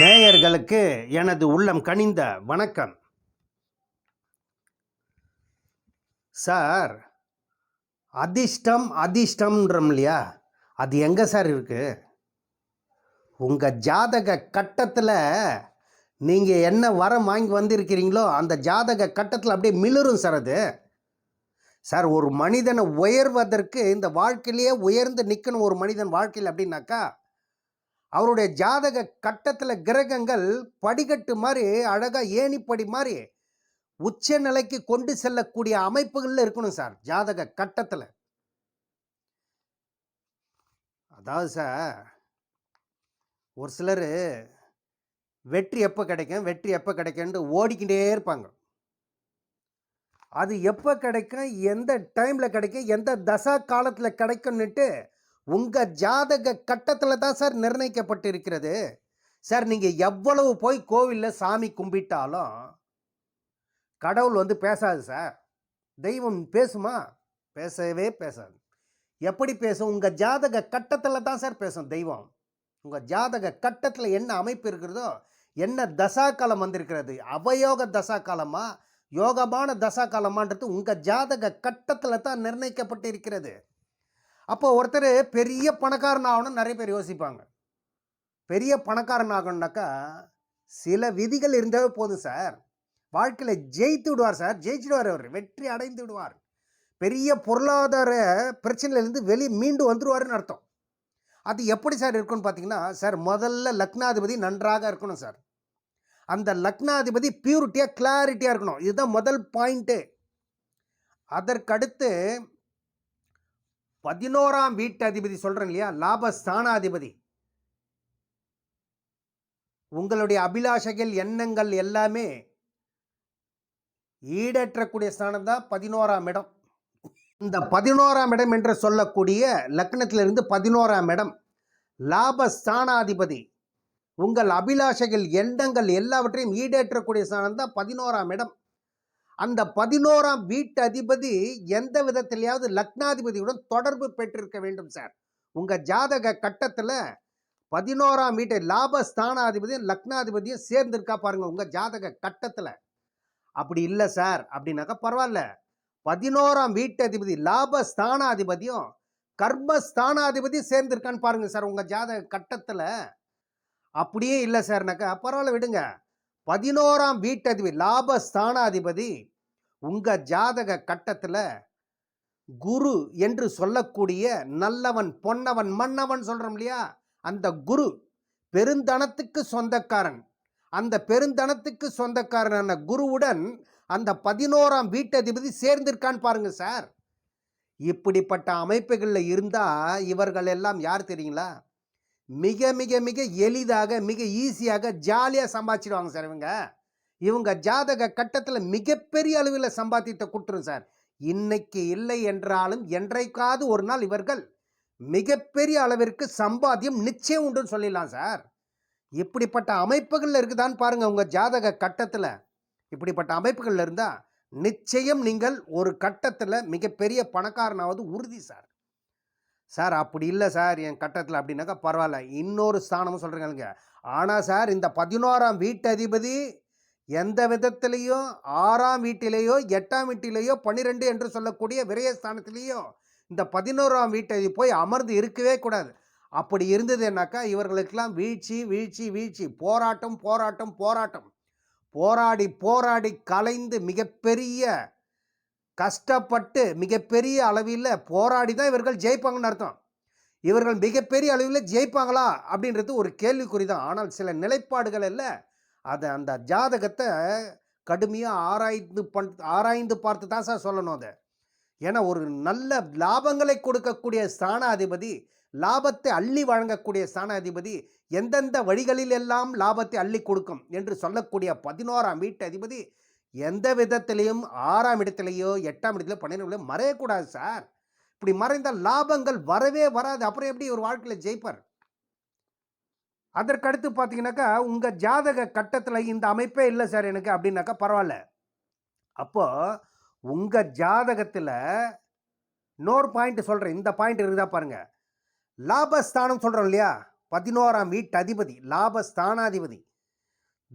நேயர்களுக்கு எனது உள்ளம் கனிந்த வணக்கம். சார் அதிர்ஷ்டம் அதிர்ஷ்டம்ன்றோம் இல்லையா? அது எங்கே சார் இருக்கு? உங்கள் ஜாதக கட்டத்தில் நீங்கள் என்ன வரம் வாங்கி வந்திருக்கிறீங்களோ அந்த ஜாதக கட்டத்தில் அப்படியே மிளரும் சார் அது. சார் ஒரு மனிதனை உயர்வதற்கு இந்த வாழ்க்கையிலேயே உயர்ந்து நிற்கணும் ஒரு மனிதன் வாழ்க்கையில் அப்படின்னாக்கா அவருடைய ஜாதக கட்டத்தில் கிரகங்கள் படிக்கட்டு மாதிரி அழகாக ஏணிப்படி மாதிரி உச்ச நிலைக்கு கொண்டு செல்லக்கூடிய அமைப்புகளில் இருக்கணும் சார் ஜாதக கட்டத்தில். அதாவது சார் ஒரு சிலர் வெற்றி எப்போ கிடைக்கும் வெற்றி எப்போ கிடைக்கும்னு ஓடிக்கிட்டே இருப்பாங்க. அது எப்போ கிடைக்கும் எந்த டைமில் கிடைக்கும் எந்த தசா காலத்தில் கிடைக்கும்னுட்டு உங்கள் ஜாதக கட்டத்தில் தான் சார் நிர்ணயிக்கப்பட்டு இருக்கிறது சார் நீங்கள் எவ்வளவு போய் கோவிலில் சாமி கும்பிட்டாலும் கடவுள் வந்து பேசாது சார். தெய்வம் பேசுமா? பேசவே பேசாது. எப்படி பேசும்? உங்கள் ஜாதக கட்டத்தில் தான் சார் பேசும் தெய்வம். உங்கள் ஜாதக கட்டத்தில் என்ன அமைப்பு இருக்கிறதோ என்ன தசா காலம் வந்திருக்கிறது? அவயோக தசா காலமா யோகமான தசா காலமான்றது உங்கள் ஜாதக கட்டத்தில் தான் நிர்ணயிக்கப்பட்டு இருக்கிறது அப்போ ஒருத்தர் பெரிய பணக்காரன் ஆகணும்னு நிறைய பேர் யோசிப்பாங்க. பெரிய பணக்காரன் ஆகணும்னாக்கா சில விதிகள் இருந்தாவே போதும் சார். வாழ்க்கையில் ஜெயித்து விடுவார் சார். ஜெயிச்சிடுவார் அவர். வெற்றி அடைந்து விடுவார். பெரிய பொருளாதார பிரச்சனையிலேருந்து வெளியே மீண்டு வந்துடுவாருன்னு அர்த்தம். அது எப்படி சார் இருக்குன்னு பார்த்தீங்கன்னா சார் முதல்ல லக்னாதிபதி நன்றாக இருக்கணும் சார். அந்த லக்னாதிபதி பியூரிட்டியாக கிளாரிட்டியாக இருக்கணும். இதுதான் முதல் பாயிண்ட்டு அதற்கடுத்து பதினோராம் வீட்டு அதிபதி சொல்கிறேன் இல்லையா லாபஸ்தானாதிபதி. உங்களுடைய அபிலாஷைகள் எண்ணங்கள் எல்லாமே ஈடேற்றக்கூடிய ஸ்தானம் தான் பதினோராம் இடம். இந்த பதினோராம் இடம் என்று சொல்லக்கூடிய லக்னத்திலிருந்து பதினோராம் இடம். லாபஸ்தானாதிபதி. உங்கள் அபிலாஷைகள் எண்ணங்கள் எல்லாவற்றையும் ஈடேற்றக்கூடிய ஸ்தானம் தான் பதினோராம் இடம். அந்த பதினோராம் வீட்டு அதிபதி எந்த விதத்திலேயாவது லக்னாதிபதியுடன் தொடர்பு பெற்றிருக்க வேண்டும் சார் உங்கள் ஜாதக கட்டத்தில் பதினோராம் வீட்டை லாபஸ்தானாதிபதியும் லக்னாதிபதியும் சேர்ந்திருக்கா பாருங்கள் உங்கள் ஜாதக கட்டத்தில். அப்படி இல்லை சார் அப்படின்னாக்கா பரவாயில்ல. பதினோராம் வீட்டு அதிபதி லாபஸ்தானாதிபதியும் கர்மஸ்தானாதிபதியும் சேர்ந்திருக்கான்னு பாருங்கள் சார் உங்கள் ஜாதக கட்டத்தில். அப்படியே இல்லை சார்னாக்கா பரவாயில்ல விடுங்க. பதினோராம் வீட்டதிபதி லாப ஸ்தானாதிபதி உங்கள் ஜாதக கட்டத்தில் குரு என்று சொல்லக்கூடிய நல்லவன் பொன்னவன் மன்னவன் சொல்கிறோம் இல்லையா? அந்த குரு பெருந்தனத்துக்கு சொந்தக்காரன். அந்த பெருந்தனத்துக்கு சொந்தக்காரனான குருவுடன் அந்த பதினோராம் வீட்டதிபதி சேர்ந்திருக்கான்னு பாருங்க சார். இப்படிப்பட்ட அமைப்புகளில் இருந்தால் இவர்கள் எல்லாம் யார் தெரியுங்களா? மிக மிக மிக எளிதாக மிக ஈஸியாக ஜாலியாக சம்பாதிச்சிடுவாங்க சார் இவங்க. இவங்க ஜாதக கட்டத்தில் மிகப்பெரிய அளவில் சம்பாதித்த குற்றம் சார். இன்னைக்கு இல்லை என்றாலும் என்றைக்காவது ஒரு நாள் இவர்கள் மிகப்பெரிய அளவிற்கு சம்பாத்தியம் நிச்சயம் உண்டுன்னு சொல்லிடலாம் சார். இப்படிப்பட்ட அமைப்புகளில் இருக்குதான்னு பாருங்கள் உங்கள் ஜாதக கட்டத்தில். இப்படிப்பட்ட அமைப்புகளில் இருந்தால் நிச்சயம் நீங்கள் ஒரு கட்டத்தில் மிகப்பெரிய பணக்காரனாவது உறுதி சார். சார் அப்படி இல்லை சார் என் கட்டத்தில் அப்படின்னாக்கா பரவாயில்ல. இன்னொரு ஸ்தானமும் சொல்கிறீங்க ஆனால் சார் இந்த பதினோராம் வீட்டு அதிபதி எந்த விதத்திலையும் ஆறாம் வீட்டிலேயோ எட்டாம் வீட்டிலேயோ பன்னிரெண்டு என்று சொல்லக்கூடிய விரயஸ்தானத்திலேயோ இந்த பதினோராம் வீட்டை போய் அமர்ந்து இருக்கவே கூடாது. அப்படி இருந்ததுன்னாக்கா இவர்களுக்கெல்லாம் வீழ்ச்சி வீழ்ச்சி வீழ்ச்சி. போராட்டம் போராட்டம் போராட்டம். போராடி போராடி கலைந்து மிகப்பெரிய கஷ்டப்பட்டு மிகப்பெரிய அளவில் போராடி தான் இவர்கள் ஜெயிப்பாங்கன்னு அர்த்தம். இவர்கள் மிகப்பெரிய அளவில் ஜெயிப்பாங்களா அப்படின்றது ஒரு கேள்விக்குறி தான். ஆனால் சில நிலைப்பாடுகள் இல்லை. அதை அந்த ஜாதகத்தை கடுமையாக ஆராய்ந்து பண் ஆராய்ந்து பார்த்து தான் சார் சொல்லணும் அதை. ஏன்னா ஒரு நல்ல லாபங்களை கொடுக்கக்கூடிய ஸ்தானாதிபதி லாபத்தை அள்ளி வழங்கக்கூடிய ஸ்தானாதிபதி எந்தெந்த வழிகளில் எல்லாம் லாபத்தை அள்ளி கொடுக்கும் என்று சொல்லக்கூடிய பதினோராம் வீட்டு அதிபதி எந்த விதத்திலையும் ஆறாம் இடத்துலையோ எட்டாம் இடத்துலையோ பன்னெண்டு மறையக்கூடாது சார். இப்படி மறைந்தால் லாபங்கள் வரவே வராது. அப்புறம் எப்படி ஒரு வாழ்க்கையில் ஜெயிப்பார்? அதற்கடுத்து பார்த்தீங்கன்னாக்கா உங்கள் ஜாதக கட்டத்தில் இந்த அமைப்பே இல்லை சார் எனக்கு அப்படின்னாக்கா பரவாயில்ல. அப்போது உங்கள் ஜாதகத்தில் இன்னொரு பாயிண்ட் சொல்கிறேன் இந்த பாயிண்ட் இருக்குதா பாருங்கள் லாபஸ்தானம் சொல்கிறோம் இல்லையா? பதினோராம் வீட்டு அதிபதி லாபஸ்தானாதிபதி.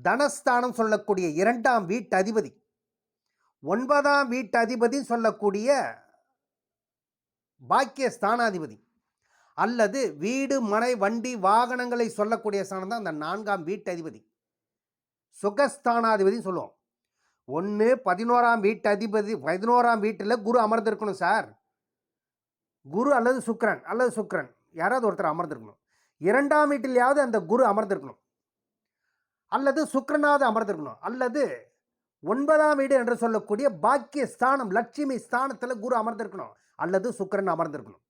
தனஸ்தானம் சொல்லக்கூடிய இரண்டாம் வீட்டு அதிபதி ஒன்பதாம் வீட்டு அதிபதி சொல்லக்கூடிய பாக்கிய ஸ்தானாதிபதி அல்லது வீடு மனை வண்டி வாகனங்களை சொல்லக்கூடிய ஸ்தானம் தான் அந்த நான்காம் வீட்டு அதிபதி சுகஸ்தானாதிபதினு சொல்லுவோம். ஒன்று பதினோராம் வீட்டு அதிபதி பதினோராம் வீட்டில் குரு அமர்ந்திருக்கணும் சார். குரு அல்லது சுக்கரன் அல்லது சுக்கரன். யாராவது ஒருத்தர் அமர்ந்திருக்கணும். இரண்டாம் வீட்டிலையாவது அந்த குரு அமர்ந்திருக்கணும். அல்லது சுக்கிரனாவது அமர்ந்திருக்கணும். அல்லது ஒன்பதாம் வீடு என்று சொல்லக்கூடிய பாக்கிய ஸ்தானம் லட்சுமி ஸ்தானத்தில் குரு அமர்ந்திருக்கணும். அல்லது சுக்கரன் அமர்ந்திருக்கணும்.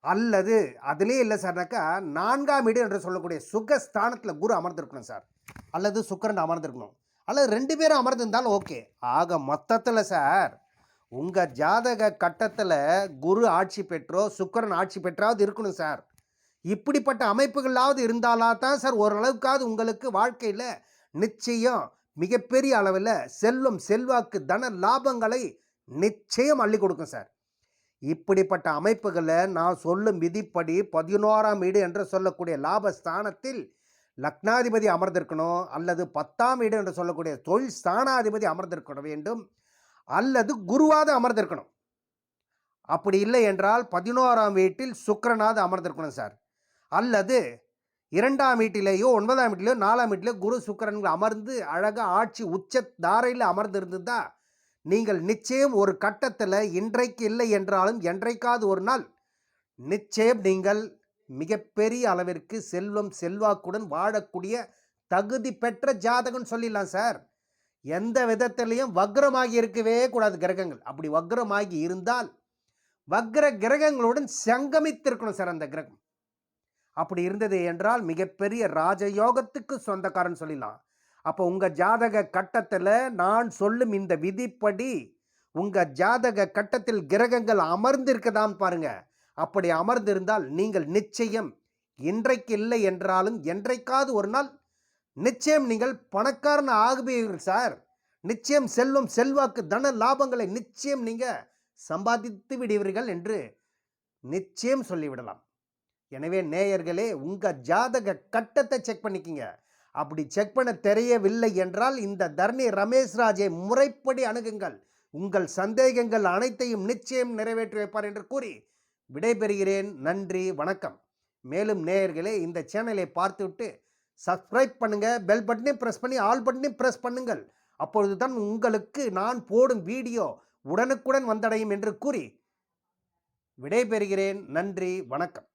அல்லது அதுலேயே இல்லை சார்னாக்கா நான்காம் வீடு என்று சொல்லக்கூடிய சுகஸ்தானத்தில் குரு அமர்ந்திருக்கணும் சார். அல்லது சுக்கிரன் அமர்ந்திருக்கணும். அல்லது ரெண்டு பேரும் அமர்ந்திருந்தாலும் ஓகே. ஆக மொத்தத்தில் சார் உங்கள் ஜாதக கட்டத்தில் குரு ஆட்சி பெற்றோ சுக்கிரன் ஆட்சி பெற்றாவது இருக்கணும் சார். இப்படிப்பட்ட அமைப்புகளாவது இருந்தாலா தான் சார் ஓரளவுக்காவது உங்களுக்கு வாழ்க்கையில் நிச்சயம் மிகப்பெரிய அளவில் செல்வம் செல்வாக்கு தன லாபங்களை நிச்சயம் அள்ளி கொடுக்கும் சார். இப்படிப்பட்ட அமைப்புகளை நான் சொல்லும் விதிப்படி பதினோராம் வீடு என்று சொல்லக்கூடிய லாபஸ்தானத்தில் லக்னாதிபதி அமர்ந்திருக்கணும் அல்லது பத்தாம் வீடு என்று சொல்லக்கூடிய தொழில் ஸ்தானாதிபதி அமர்ந்திருக்க வேண்டும் அல்லது குருவாது அமர்ந்திருக்கணும். அப்படி இல்லை என்றால் பதினோராம் வீட்டில் சுக்கரனாவது அமர்ந்திருக்கணும் சார். அல்லது இரண்டாம் வீட்டிலேயோ ஒன்பதாம் வீட்டிலேயோ நாலாம் வீட்டிலேயோ குரு சுக்கிரன்கள் அமர்ந்து அழகாக ஆட்சி உச்ச தாரையில் அமர்ந்திருந்ததா நீங்கள் நிச்சயம் ஒரு கட்டத்தில் இன்றைக்கு இல்லை என்றாலும் என்றைக்காவது ஒரு நாள் நிச்சயம் நீங்கள் மிகப்பெரிய அளவிற்கு செல்வம் செல்வாக்குடன் வாழக்கூடிய தகுதி பெற்ற ஜாதகம்னு சொல்லிடலாம் சார். எந்த விதத்திலையும் வக்ரமாகி இருக்கவே கூடாது கிரகங்கள். அப்படி வக்ரமாகி இருந்தால் வக்ர கிரகங்களுடன் சங்கமித்திருக்கணும் சார் அந்த கிரகம். அப்படி இருந்தது என்றால் மிகப்பெரிய ராஜயோகத்துக்கு சொந்தக்காரன் சொல்லிடலாம். அப்போ உங்கள் ஜாதக கட்டத்தில் நான் சொல்லும் இந்த விதிப்படி உங்கள் ஜாதக கட்டத்தில் கிரகங்கள் அமர்ந்திருக்கதான் பாருங்க. அப்படி அமர்ந்திருந்தால் நீங்கள் நிச்சயம் இன்றைக்கு இல்லை என்றாலும் என்றைக்காவது ஒரு நாள் நிச்சயம் நீங்கள் பணக்காரன் ஆகுவீர்கள் சார். நிச்சயம் செல்வம் செல்வாக்கு தன லாபங்களை நிச்சயம் நீங்கள் சம்பாதித்து விடுவீர்கள் என்று நிச்சயம் சொல்லிவிடலாம். எனவே நேயர்களே உங்கள் ஜாதக கட்டத்தை செக் பண்ணிக்கிங்க. அப்படி செக் பண்ண தெரியவில்லை என்றால் இந்த தர்ணி ரமேஷ் ராஜை முறைப்படி அணுகுங்கள். உங்கள் சந்தேகங்கள் அனைத்தையும் நிச்சயம் நிறைவேற்றி வைப்பார் என்று கூறி விடைபெறுகிறேன். நன்றி வணக்கம். மேலும் நேயர்களே இந்த சேனலை பார்த்துவிட்டு சப்ஸ்கிரைப் பண்ணுங்கள் பெல் பட்டனையும் ப்ரெஸ் பண்ணி ஆல் பட்டனையும் ப்ரெஸ் பண்ணுங்கள். அப்பொழுது தான் உங்களுக்கு நான் போடும் வீடியோ உடனுக்குடன் வந்தடையும் என்று கூறி விடைபெறுகிறேன். நன்றி வணக்கம்.